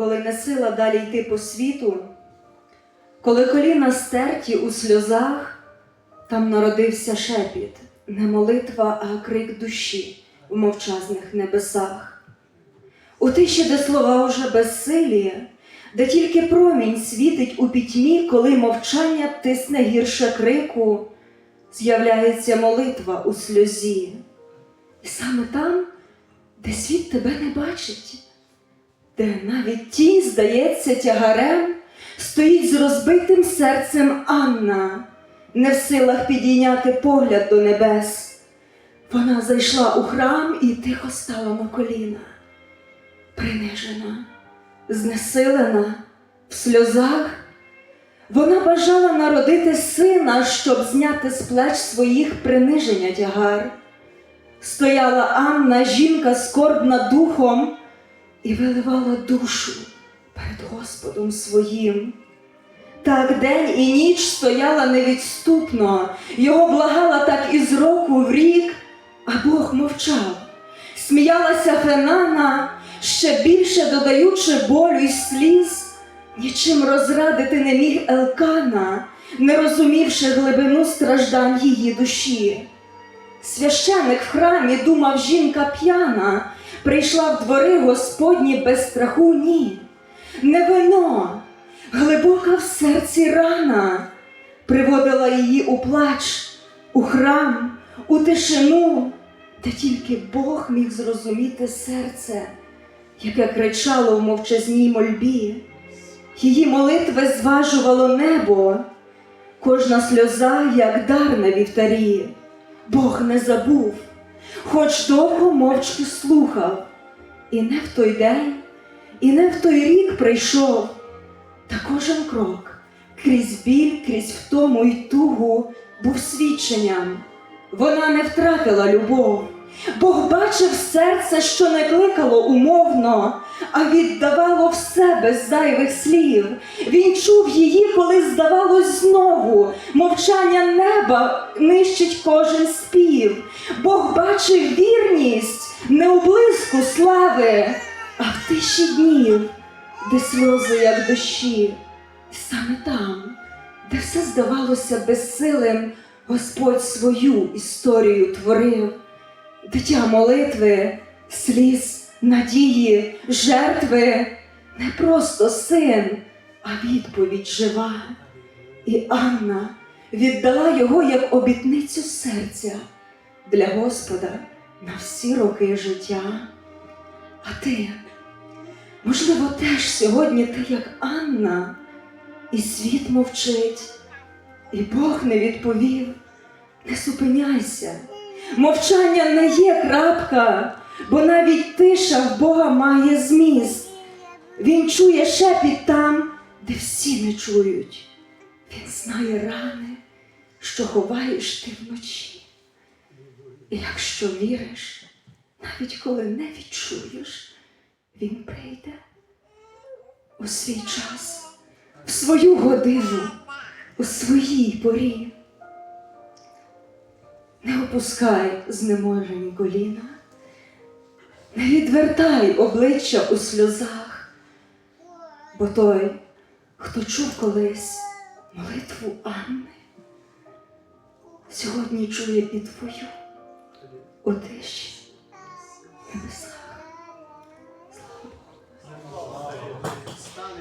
коли не сила далі йти по світу, коли коліна стерті у сльозах, там народився шепіт, не молитва, а крик душі в мовчазних небесах. У тиші, де слова уже безсилі, де тільки промінь світить у пітьмі, коли мовчання тисне гірше крику, з'являється молитва у сльозі. І саме там, де світ тебе не бачить, де навіть тінь здається тягарем, стоїть з розбитим серцем Анна, не в силах підійняти погляд до небес. Вона зайшла у храм і тихо стала на коліна, принижена, знесилена, в сльозах. Вона бажала народити сина, щоб зняти з плеч своїх приниження тягар. Стояла Анна, жінка скорбна духом, і виливала душу перед Господом своїм. Так день і ніч стояла невідступно, його благала так із року в рік, а Бог мовчав. Сміялася Фенана, ще більше додаючи болю й сліз, нічим розрадити не міг Елкана, не розумівши глибину страждань її душі. Священик в храмі думав, жінка п'яна, прийшла в двори Господні без страху ні. Не вино, глибока в серці рана, приводила її у плач, у храм, у тишину, де тільки Бог міг зрозуміти серце, яке кричало в мовчазній мольбі. Її молитви зважувало небо, кожна сльоза, як дар на вівтарі. Бог не забув, хоч довго мовчки слухав, і не в той день, і не в той рік прийшов, та кожен крок крізь біль, крізь втому й тугу був свідченням. Вона не втратила любов. Бог бачив серце, що не кликало умовно, а віддавало все без зайвих слів. Він чув її, коли здавалось знову. Мовчання неба нищить кожен спів. Бог бачив вірність не у блиску слави, а в тиші днів, де сльози, як дощі. І саме там, де все здавалося безсилим, Господь свою історію творив. Дитя молитви, сліз, надії, жертви, не просто син, а відповідь жива. І Анна віддала його як обітницю серця для Господа на всі роки життя. А ти, можливо, теж сьогодні ти як Анна, і світ мовчить, і Бог не відповів, не зупиняйся. Мовчання не є крапка, бо навіть тиша в Бога має зміст. Він чує шепіт там, де всі не чують. Він знає рани, що ховаєш ти вночі. І якщо віриш, навіть коли не відчуєш, він прийде у свій час, в свою годину, у своїй порі. Не опускай знеможені коліна, не відвертай обличчя у сльозах, бо той, хто чув колись молитву Анни, сьогодні чує і твою небеса.